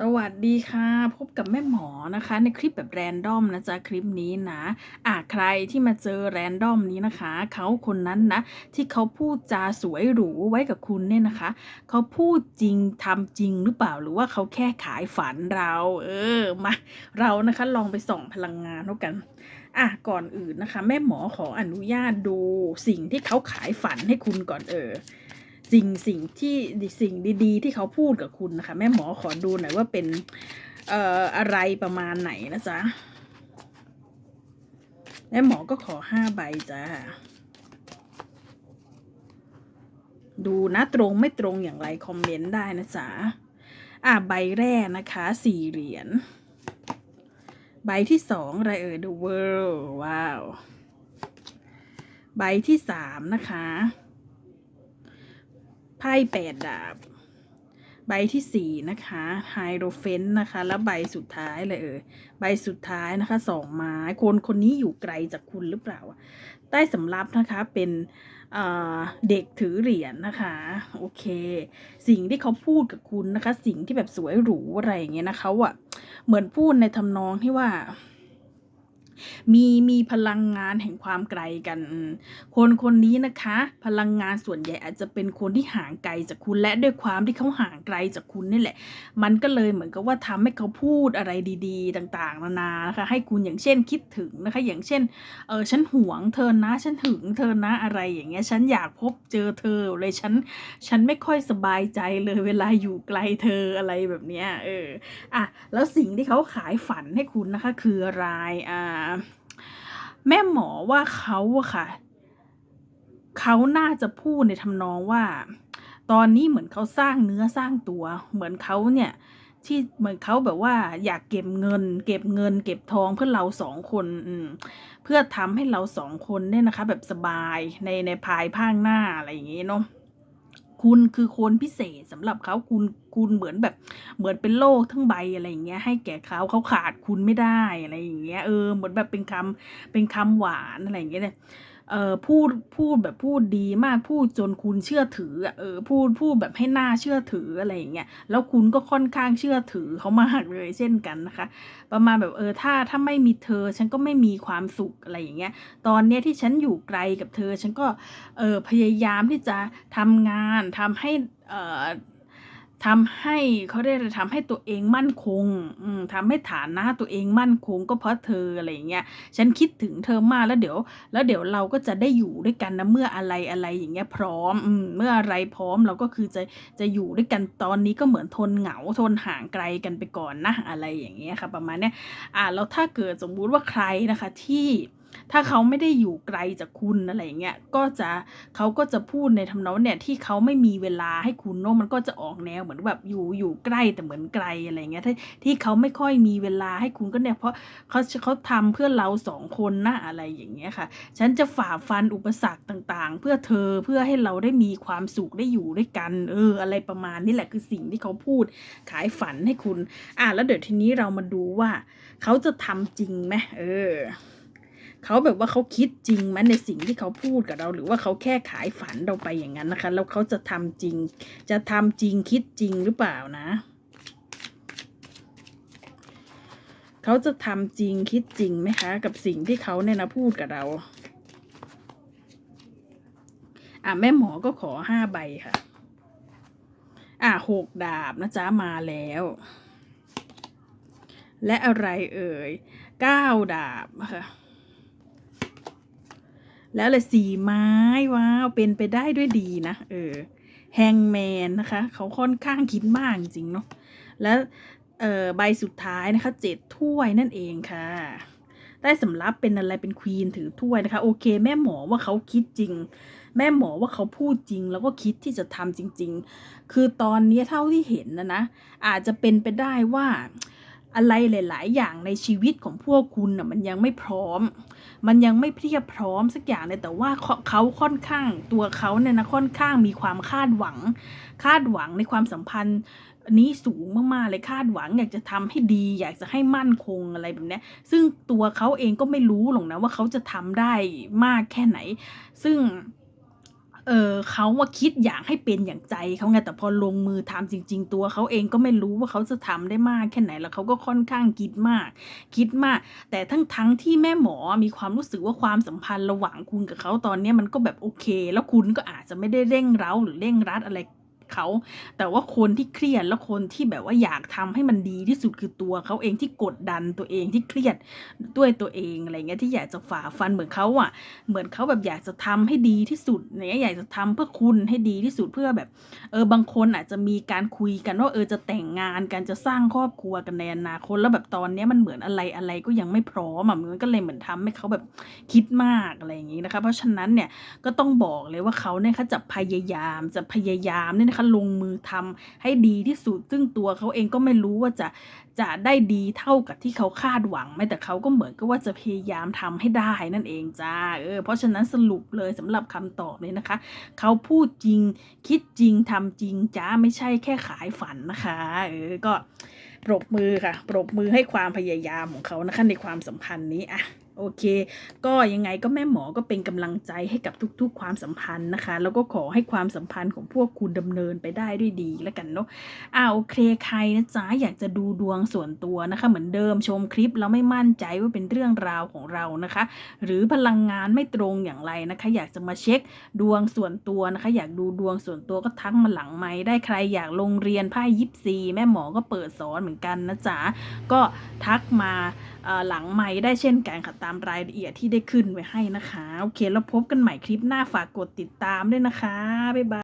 สวัสดีค่ะ พบกับแม่หมอนะคะ ในคลิปแบบแรนดอมนะจ๊ะคลิปนี้นะอะใครที่มาเจอแรนดอมนี้นะคะ เขาคนนั้นนะ ที่เขาพูดจาสวยหรูไว้กับคุณเนี่ยนะคะ เขาพูดจริงทำจริงหรือเปล่าหรือว่าเขาแค่ขายฝันเรา เออมาเรานะคะลองไปส่องพลังงานเท่ากันอะก่อนอื่นนะคะ แม่หมอขออนุญาตดูสิ่งที่เขาขายฝันให้คุณก่อนเออ สิ่งสิ่งที่สิ่งดีๆ ที่เขาพูดกับคุณนะคะ แม่หมอขอดูหน่อยว่าเป็นเอ่ออะไรประมาณไหนนะจ๊ะแม่หมอก็ขอห้าใบจ้าดูนะตรงไม่ตรงอย่างไรคอมเมนต์ได้นะจ๊ะอะใบแรกนะคะสี่เหรียญใบที่สองอะไรเอ่ย The World ว้าว ใบที่สามนะคะ ไพ่แปดดาบ ใบที่สี่นะคะไฮโดรเฟนนะคะ แล้วใบสุดท้ายเลยเออใบสุดท้ายนะคะสองไม้คนคนนี้อยู่ไกลจากคุณหรือเปล่า ใต้สำรับนะคะเป็นเด็กถือเหรียญนนะคะ โอเค สิ่งที่เขาพูดกับคุณนะคะ สิ่งที่แบบสวยหรูอะไรอย่างเงี้ยนะคะอะเหมือนพูดในทำนองที่ว่า มีมีพลังงานแห่งความไกลกัน คนคนนี้นะคะ พลังงานส่วนใหญ่อาจจะเป็นคนที่ห่างไกลจากคุณและด้วยความที่เขาห่างไกลจากคุณนี่แหละ มันก็เลยเหมือนกับว่าทำให้เขาพูดอะไรดีๆ ต่างๆ นานานะคะ ให้คุณอย่างเช่นคิดถึงนะคะ อย่างเช่นเออฉันหวงเธอนะฉันถึงเธอนะอะไรอย่างเงี้ยฉันอยากพบเจอเธอเลยฉันฉันไม่ค่อยสบายใจเลยเวลาอยู่ไกลเธออะไรแบบเนี้ยเอออะแล้วสิ่งที่เขาขายฝันให้คุณนะคะ คืออะไรอ่าแม่หมอว่าเขาอะค่ะ เขาน่าจะพูดในทำนองว่า ตอนนี้เหมือนเขาสร้างเนื้อสร้างตัว เหมือนเขาเนี่ย ที่เหมือนเขาแบบว่าอยากเก็บเงิน เก็บเงิน เก็บทองเพื่อเราสองคนเพื่อทำให้เราสองคนเนี่ยนะคะ แบบสบายในในภายภาคหน้าอะไรอย่างงี้เนาะ คุณคือคนพิเศษสำหรับเขาคุณคุณเหมือนแบบเหมือนเป็นโลกทั้งใบอะไรอย่างเงี้ยให้แก่เขาเขาขาดคุณไม่ได้อะไรอย่างเงี้ยเออเหมือนแบบเป็นคำเป็นคำหวานอะไรอย่างเงี้ยเนี่ย เออพูดพูดแบบพูดดีมากพูดจนคุณเชื่อถือเออพูดพูดแบบให้หน้าเชื่อถืออะไรอย่างเงี้ยแล้วคุณก็ค่อนข้างเชื่อถือเขามากเลยเช่นกันนะคะ ประมาณแบบเออถ้าถ้าไม่มีเธอฉันก็ไม่มีความสุขอะไรอย่างเงี้ยตอนเนี้ยที่ฉันอยู่ไกลกับเธอ ฉันก็เออพยายามที่จะทำงานทำให้เอ่อ ทำให้เขาเรียกทำให้ตัวเองมั่นคงอืมทำให้ฐานนะตัวเองมั่นคงก็เพราะเธออะไรอย่างเงี้ยฉันคิดถึงเธอมากแล้วเดี๋ยว แล้วเดี๋ยวเราก็จะได้อยู่ด้วยกันนะเมื่ออะไรอะไรอย่างเงี้ยพร้อมอืมเมื่ออะไรพร้อมเราก็คือจะจะอยู่ด้วยกันตอนนี้ก็เหมือนทนเหงาทนห่างไกลกันไปก่อนนะอะไรอย่างเงี้ยค่ะ ประมาณเนี้ยอ่าแล้วถ้าเกิดสมมุติว่าใครนะคะที่ ถ้าเขาไม่ได้อยู่ไกลจากคุณอะไรเงี้ยก็จะเขาก็จะพูดในทำนองเนี่ยที่เขาไม่มีเวลาให้คุณเนาะมันก็จะออกแนวเหมือนแบบอยู่อยู่ใกล้แต่เหมือนไกลอะไรเงี้ยที่ที่เขาไม่ค่อยมีเวลาให้คุณก็เนี่ยเพราะเขาเขาทำเพื่อเราสองคนนะอะไรอย่างเงี้ยค่ะ ฉันจะฝ่าฟันอุปสรรคต่างๆ เพื่อเธอเพื่อให้เราได้มีความสุขได้อยู่ด้วยกันเอออะไรประมาณนี้แหละคือสิ่งที่เขาพูดขายฝันให้คุณ อะแล้วเดี๋ยวทีนี้เรามาดูว่า เขาจะทำจริงไหมเออ เขาแบบว่าเขาคิดจริงไหมในสิ่งที่เขาพูดกับเรา หรือว่าเขาแค่ขายฝันเราไปอย่างนั้นนะคะ แล้วเขาจะทำจริง จะทำจริงคิดจริงหรือเปล่านะ เขาจะทำจริงคิดจริงไหมคะ กับสิ่งที่เขาเนี่ยนะพูดกับเราอะแม่หมอก็ขอห้าใบค่ะ อะหกดาบนะจ๊ะมาแล้ว และอะไรเอ่ยเก้าดาบค่ะ แล้วเลยสีไม้ว้าวเป็นไปได้ด้วยดีนะเออแฮงแมนนะคะ เขาค่อนข้างคิดมากจริงเนาะแล้วเออใบสุดท้ายนะคะเจ็ดถ้วยนั่นเองค่ะ ได้สำรับเป็นอะไรเป็นควีนถือถ้วยนะคะ โอเค แม่หมอว่าเขาคิดจริง แม่หมอว่าเขาพูดจริง แล้วก็คิดที่จะทำจริง ๆ คือตอนนี้เท่าที่เห็นนะนะอาจจะเป็นไปได้ว่า อะไรหลาย ๆ อย่างในชีวิตของพวกคุณอะมันยังไม่พร้อม มันยังไม่เพียบพร้อมสักอย่างเลยแต่ว่าเขาค่อนข้างตัวเขาเนี่ยนะค่อนข้างมีความคาดหวัง คาดหวังในความสัมพันธ์นี้สูงมากๆเลยคาดหวังอยากจะทำให้ดี อยากจะให้มั่นคงอะไรแบบนี้ซึ่งตัวเขาเองก็ไม่รู้หรอกนะว่าเขาจะทำได้มากแค่ไหน ซึ่ง เออเขาว่าคิดอยากให้เป็นอย่างใจเขาไง แต่พอลงมือทำจริง ๆ ตัวเขาเองก็ไม่รู้ว่าเขาจะทำได้มากแค่ไหนแล้วเขาก็ค่อนข้างคิดมาก คิดมาก แต่ทั้งทั้งที่แม่หมอมีความรู้สึกว่าความสัมพันธ์ระหว่างคุณกับเขาตอนเนี้มันก็แบบโอเค แล้วคุณก็อาจจะไม่ได้เร่งเร้าหรือเร่งรัดอะไร เขาแต่ว่าคนที่เครียดแล้วคนที่แบบว่าอยากทำให้มันดีที่สุดคือตัวเขาเองที่กดดันตัวเองที่เครียดด้วยตัวเองอะไรเงี้ยที่อยากจะฝ่าฟันเหมือนเขาอะ เหมือนเขาแบบอยากจะทำให้ดีที่สุดเนี่ยอยากจะทำเพื่อคุณให้ดีที่สุดเพื่อแบบเออบางคนอาจจะมีการคุยกันว่าเออจะแต่งงานกันจะสร้างครอบครัวกันในอนาคตแล้วแบบตอนเนี้ยมันเหมือนอะไรอะไรก็ยังไม่พร้อมอะมันก็เลยเหมือนทำให้เขาแบบคิดมากอะไรอย่างนี้นะคะ เพราะฉะนั้นเนี่ยก็ต้องบอกเลยว่าเขาเนี่ยเขาจะพยายามจะพยายามเนี่ยนะคะลงมือทำให้ดีที่สุด ซึ่งตัวเขาเองก็ไม่รู้ว่าจะจะได้ดีเท่ากับที่เขาคาดหวังไหมแต่เขาก็เหมือนกับว่าจะพยายามทำให้ได้นั่นเองจ้าเออเพราะฉะนั้นสรุปเลยสำหรับคำตอบเลยนะคะ เขาพูดจริงคิดจริงทำจริงจ้าไม่ใช่แค่ขายฝันนะคะเออก็ปรบมือค่ะปรบมือให้ความพยายามของเขานะคะในความสัมพันธ์นี้อะ โอเค ก็ยังไงก็แม่หมอก็เป็นกำลังใจให้กับทุกๆ ความสัมพันธ์นะคะ แล้วก็ขอให้ความสัมพันธ์ของพวกคุณดำเนินไปได้ด้วยดีแล้วกันเนาะอ่าโอเคใครนะจ๊ะอยากจะดูดวงส่วนตัวนะคะ เหมือนเดิมชมคลิปแล้วไม่มั่นใจว่าเป็นเรื่องราวของเรานะคะ หรือพลังงานไม่ตรงอย่างไรนะคะ อยากจะมาเช็คดวงส่วนตัวนะคะ อยากดูดวงส่วนตัวก็ทักมาหลังไม้ได้ใครอยากลงเรียนไพ่ยิปซีแม่หมอก็เปิดสอนเหมือนกันนะจ๊ะก็ทักมาหลังไม้ได้เช่นกันค่ะตามรายละเอียดที่ได้ขึ้นไว้ให้นะคะ โอเค แล้วพบกันใหม่คลิปหน้าฝากกดติดตามด้วยนะคะ บ๊ายบาย